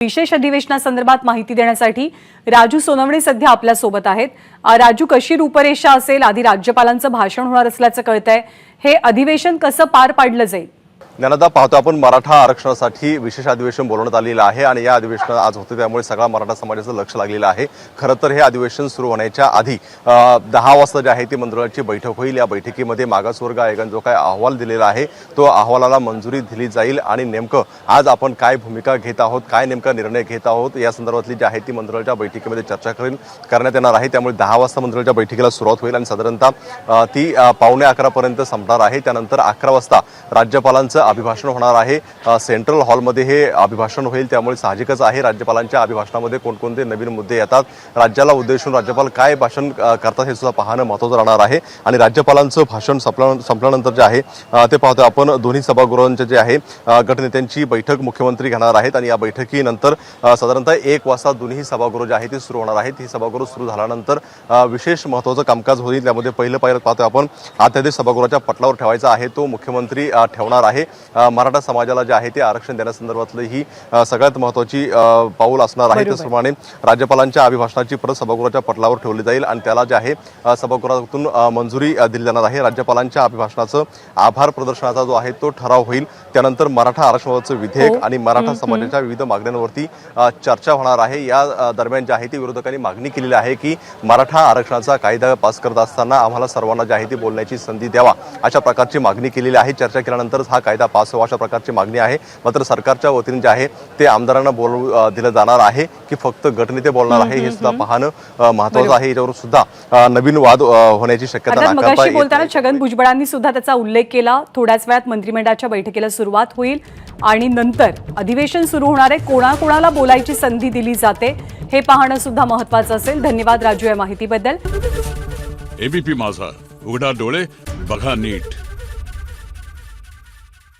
विशेष अधिवेशनासंदर्भात माहिती देण्यासाठी राजू सोनवणे सध्या आपल्यासोबत आहेत. राजू कशी रूपरेषा असेल? आधी राज्यपालांचं भाषण होणार असल्याचं कळतंय. हे अधिवेशन कसं पार पाडलं जाईल? ज्ञानदा पाहतो आपण मराठा आरक्षणासाठी विशेष अधिवेशन बोलवण्यात आलेलं आहे आणि या अधिवेशनात आज होते त्यामुळे सगळा मराठा समाजाचं लक्ष लागलेलं आहे. खरं तर हे अधिवेशन सुरू होण्याच्या आधी दहा वाजता जे आहे ती मंत्रिमंडळाची बैठक होईल. या बैठकीमध्ये मागासवर्ग आयोगाने जो काय अहवाल दिलेला आहे तो अहवालाला मंजुरी दिली जाईल आणि नेमकं आज आपण काय भूमिका घेत आहोत काय नेमका निर्णय घेत आहोत या संदर्भातली जी आहे ती मंत्रिमंडळाच्या बैठकीमध्ये चर्चा करेल करण्यात येणार आहे. त्यामुळे दहा वाजता मंत्रिमंडळाच्या बैठकीला सुरुवात होईल आणि साधारणतः ती पावणे अकरापर्यंत संपणार आहे. त्यानंतर अकरा वाजता राज्यपालांचं अभिभाषण होणार आहे. सेंट्रल हॉलमध्ये हे अभिभाषण होईल. त्यामुळे साहजिकच आहे राज्यपालांच्या अभिभाषणामध्ये कोणकोणते नवीन मुद्दे येतात. राज्याला उद्देशून राज्यपाल काय भाषण करतात हे सुद्धा पाहणं महत्त्वाचं राहणार आहे. आणि राज्यपालांचं भाषण संपल्या संपल्यानंतर जे आहे ते पाहतो आपण दोन्ही सभागृहांचे जे आहे गटनेत्यांची बैठक मुख्यमंत्री घेणार आहेत. आणि या बैठकीनंतर साधारणतः एक वाजता दोन्ही सभागृह जे आहे ते सुरू होणार आहेत. ही सभागृह सुरू झाल्यानंतर विशेष महत्त्वाचं कामकाज होईल. त्यामध्ये पहिलं पाहिलं पाहतोय आपण. अध्यादेश सभागृहाच्या पटलावर ठेवायचा आहे. तो मुख्यमंत्री ठेवणार आहे. मराठा समाजाला जे आहे ते आरक्षण देण्यासंदर्भातलं ही सगळ्यात महत्त्वाची अ, पाऊल असणार आहे. त्याचप्रमाणे राज्यपालांच्या अभिभाषणाची प्रत सभागृहाच्या पटलावर ठेवली जाईल आणि त्याला जे आहे सभागृहातून मंजुरी दिली जाणार आहे. राज्यपालांच्या अभिभाषणाचं आभार प्रदर्शनाचा जो आहे तो ठराव होईल. त्यानंतर मराठा आरक्षणाचं विधेयक हो. आणि मराठा समाजाच्या विविध मागण्यांवरती चर्चा होणार आहे. या दरम्यान जे आहे ती विरोधकांनी मागणी केलेली आहे की मराठा आरक्षणाचा कायदा पास करत असताना आम्हाला सर्वांना जे आहे ती बोलण्याची संधी द्यावा अशा प्रकारची मागणी केलेली आहे. चर्चा केल्यानंतरच हा कायदा पास व्हावा अशा प्रकारची मागणी आहे. मात्र सरकारच्या वतीने जे आहे ते आमदारांना बोलवू अ, दिलं जाणार आहे की फक्त गटनेते बोलणार आहे हे सुद्धा पाहणं महत्वाचं आहे. याच्यावर सुद्धा नवीन वाद होण्याची शक्यता बोलताना. छगन भुजबळांनी सुद्धा त्याचा उल्लेख केला. थोड्याच वेळात मंत्रिमंडळाच्या बैठकीला सुरुवात होईल आणि नंतर अधिवेशन सुरू होणार आहे. कोणाकोणाला बोलायची संधी दिली जाते हे पाहणं सुद्धा महत्वाचं असेल. धन्यवाद राजू या माहितीबद्दल. एबीपी माझा. उघडा डोळे बघा नीट.